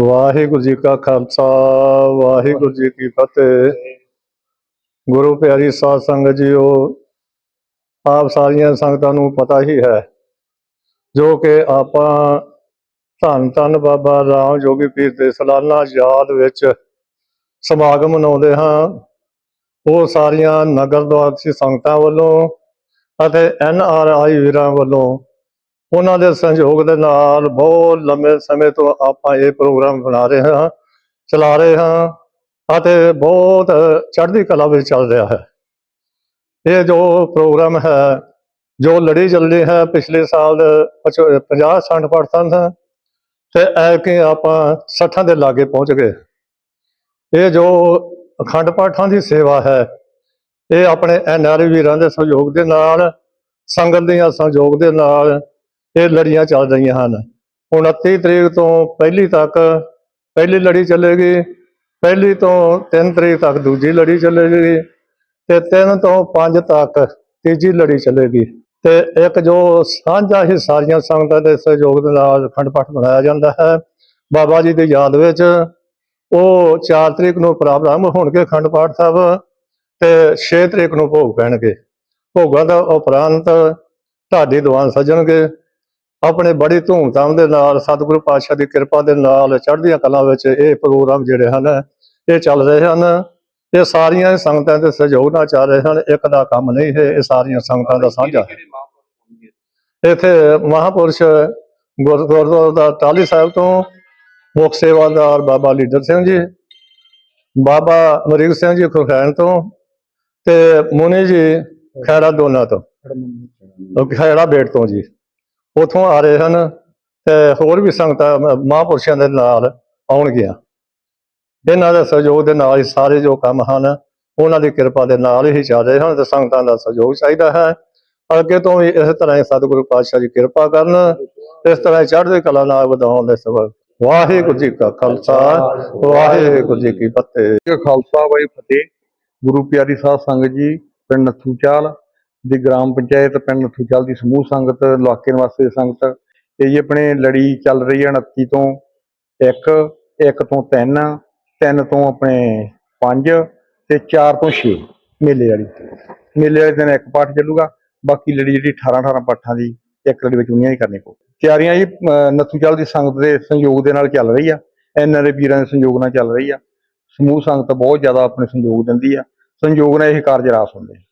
ਵਾਹਿਗੁਰੂ ਜੀ ਕਾ ਖਾਲਸਾ, ਵਾਹਿਗੁਰੂ ਜੀ ਕੀ ਫਤਿਹ। ਗੁਰੂ ਪਿਆਰੀ ਸਾਧ ਸੰਗਤ ਜੀਓ, ਆਪ ਸਾਰੀਆਂ ਸੰਗਤਾਂ ਨੂੰ ਪਤਾ ਹੀ ਹੈ, ਜੋ ਕਿ ਆਪਾਂ ਧੰਨ ਧੰਨ ਬਾਬਾ ਰਾਮ ਜੋਗੀ ਪੀਰ ਦੇ ਸਾਲਾਨਾ ਯਾਦ ਵਿੱਚ ਸਮਾਗਮ ਮਨਾਉਂਦੇ ਹਾਂ। ਉਹ ਸਾਰੀਆਂ ਨਗਰ ਨਿਵਾਸੀ ਸੰਗਤਾਂ ਵੱਲੋਂ ਅਤੇ ਐਨ ਆਰ ਆਈ ਵੀਰਾਂ ਵੱਲੋਂ ਉਹਨਾਂ ਦੇ ਸਹਿਯੋਗ ਦੇ ਨਾਲ ਬਹੁਤ ਲੰਮੇ ਸਮੇਂ ਤੋਂ ਆਪਾਂ ਇਹ ਪ੍ਰੋਗਰਾਮ ਬਣਾ ਰਹੇ ਹਾਂ, ਚਲਾ ਰਹੇ ਹਾਂ ਅਤੇ ਬਹੁਤ ਚੜ੍ਹਦੀ ਕਲਾ ਵਿੱਚ ਚੱਲ ਰਿਹਾ ਹੈ। ਇਹ ਜੋ ਪ੍ਰੋਗਰਾਮ ਹੈ, ਜੋ ਲੜੀ ਚੱਲਦੀ ਹੈ, ਪਿਛਲੇ ਸਾਲ 50 60 ਪਰਸੈਂਟ ਤੇ ਐ ਆਪਾਂ 60 ਦੇ ਲਾਗੇ ਪਹੁੰਚ ਗਏ। ਇਹ ਜੋ ਅਖੰਡ ਪਾਠਾਂ ਦੀ ਸੇਵਾ ਹੈ, ਇਹ ਆਪਣੇ ਐਨਆਰਆਈ ਵੀਰਾਂ ਦੇ ਸਹਿਯੋਗ ਦੇ ਨਾਲ, ਸੰਗਤ ਦੀਆਂ ਸਹਿਯੋਗ ਦੇ ਨਾਲ ਇਹ ਲੜੀਆਂ ਚੱਲ ਰਹੀਆਂ ਹਨ। 29 ਤਰੀਕ ਤੋਂ ਪਹਿਲੀ ਤੱਕ ਪਹਿਲੀ ਲੜੀ ਚੱਲੇਗੀ, ਪਹਿਲੀ ਤੋਂ 3 ਤਰੀਕ ਤੱਕ ਦੂਜੀ ਲੜੀ ਚੱਲੇਗੀ ਤੇ 3 ਤੋਂ 5 ਤੱਕ ਤੀਜੀ ਲੜੀ ਚੱਲੇਗੀ। ਤੇ ਇੱਕ ਜੋ ਸਾਂਝਾ ਹੀ ਸਾਰੀਆਂ ਸੰਗਤਾਂ ਦੇ ਸਹਿਯੋਗ ਦੇ ਨਾਲ ਅਖੰਡ ਪਾਠ ਮਨਾਇਆ ਜਾਂਦਾ ਹੈ, ਬਾਬਾ ਜੀ ਦੀ ਯਾਦ ਵਿੱਚ ਉਹ 4 ਤਰੀਕ ਨੂੰ ਪ੍ਰਾਰੰਭ ਹੋਣਗੇ ਅਖੰਡ ਪਾਠ ਸਾਹਿਬ ਤੇ 6 ਤਰੀਕ ਨੂੰ ਭੋਗ ਪੈਣਗੇ। ਭੋਗਾਂ ਦਾ ਉਪਰੰਤ ਢਾਡੀ ਦੀਵਾਨ ਸੱਜਣਗੇ। ਆਪਣੇ ਬੜੀ ਧੂਮਧਾਮ ਦੇ ਨਾਲ ਸਤਿਗੁਰੂ ਪਾਤਸ਼ਾਹ ਦੀ ਕਿਰਪਾ ਦੇ ਨਾਲ ਚੜ੍ਹਦੀਆਂ ਕਲਾ ਵਿੱਚ ਇਹ ਪ੍ਰੋਗਰਾਮ ਜਿਹੜੇ ਹਨ ਇਹ ਚੱਲ ਰਹੇ ਹਨ। ਇਹ ਸਾਰੀਆਂ ਸੰਗਤਾਂ ਦੇ ਸਹਿਯੋਗ ਨਾਲ ਚੱਲ ਰਹੇ ਹਨ। ਇੱਕ ਦਾ ਕੰਮ ਨਹੀਂ ਹੈ ਇਹ ਸਾਰੀਆਂ ਸੰਗਤਾਂ ਦਾ ਸਾਂਝਾ ਹੈ। ਇੱਥੇ ਮਹਾਪੁਰਸ਼ ਗੁਰ- ਗੁਰਦੁਆਰਾ ਦਾ ਟਾਹਲੀ ਸਾਹਿਬ ਤੋਂ ਮੁੱਖ ਸੇਵਾਦਾਰ ਬਾਬਾ ਲੀਡਰ ਸਿੰਘ ਜੀ ਬਾਬਾ ਅਮਰੀਕ ਸਿੰਘ ਜੀ ਖੁਰਖੈਣ ਤੋਂ ਤੇ ਮੁਨੀ ਜੀ ਖੈੜਾ ਦੋਨਾ ਤੋਂ ਉਹ ਖੈੜਾ ਬੇਟ ਤੋਂ ਜੀ। ਉਥੋਂ ਆ ਰਹੇ ਹਨ ਤੇ ਹੋਰ ਵੀ ਸੰਗਤਾਂ ਮ- ਮਹਾਂਪੁਰਸ਼ਾਂ ਦੇ ਨਾਲ ਆਉਣਗੀਆਂ। ਇਹਨਾਂ ਦੇ ਸਹਿਯੋਗ ਦੇ ਨਾਲ ਹੀ ਸਾਰੇ ਜੋ ਕੰਮ ਹਨ, ਉਹਨਾਂ ਦੀ ਕਿਰਪਾ ਦੇ ਨਾਲ ਹੀ ਚੱਲ ਰਹੇ ਹਨ ਤੇ ਸੰਗਤਾਂ ਦਾ ਸਹਿਯੋਗ ਚਾਹੀਦਾ ਹੈ। ਅੱਗੇ ਤੋਂ ਵੀ ਇਸ ਤਰ੍ਹਾਂ ਹੀ ਸਤਿਗੁਰੂ ਪਾਤਸ਼ਾਹ ਜੀ ਕਿਰਪਾ ਕਰਨ, ਇਸ ਤਰ੍ਹਾਂ ਹੀ ਚੜ੍ਹਦੀ ਕਲਾ ਨਾਲ ਵਧਾਉਣ ਦੇ ਸਬਬ। ਵਾਹਿਗੁਰੂ ਜੀ ਕਾ ਖਾਲਸਾ, ਵਾਹਿਗੁਰੂ ਜੀ ਕੀ ਫਤਿਹ। ਖਾਲਸਾ ਬਾਈ ਫਤਿਹ, ਗੁਰੂ ਪਿਆਰੀ ਸਾਧ ਸੰਗਤ ਜੀ, ਪਿੰਡ ਨੱਥੂਚਾਲ ਦੀ ਗ੍ਰਾਮ ਪੰਚਾਇਤ ਪਿੰਡ ਨੱਥੂਚਾਲ ਦੀ ਸਮੂਹ ਸੰਗਤ, ਇਲਾਕੇ ਨਿਵਾਸੀ ਸੰਗਤ, ਇਹ ਜੀ ਆਪਣੇ ਲੜੀ ਚੱਲ ਰਹੀ ਹੈ 29 ਤੋਂ 1 1 ਤੋਂ 3 3 ਤੋਂ ਆਪਣੇ 5 ਤੇ 4 ਤੋਂ 6 ਮੇਲੇ ਵਾਲੀ। ਮੇਲੇ ਵਾਲੇ ਦਿਨ ਇੱਕ ਪਾਠ ਚੱਲੂਗਾ, ਬਾਕੀ ਲੜੀ ਜਿਹੜੀ 18 18 ਪਾਠਾਂ ਦੀ ਇੱਕ ਲੜੀ ਵਿੱਚ ਉਨੀਆਂ ਹੀ ਕਰਨੀ ਪਊ। ਤਿਆਰੀਆਂ ਜੀ, ਅਹ ਨੱਥੂਚਾਲ ਦੀ ਸੰਗਤ ਦੇ ਸੰਯੋਗ ਦੇ ਨਾਲ ਚੱਲ ਰਹੀ ਆ ਐਨਆਰਏ ਵੀਰਾਂ ਦੇ ਸੰਯੋਗ ਨਾਲ ਚੱਲ ਰਹੀ ਆ। ਸਮੂਹ ਸੰਗਤ ਬਹੁਤ ਜ਼ਿਆਦਾ ਆਪਣੇ ਸੰਯੋਗ ਦਿੰਦੀ ਆ, ਸੰਯੋਗ ਨਾਲ ਇਹ ਕਾਰਜ ਰਾਸ ਹੁੰਦੇ ਆ।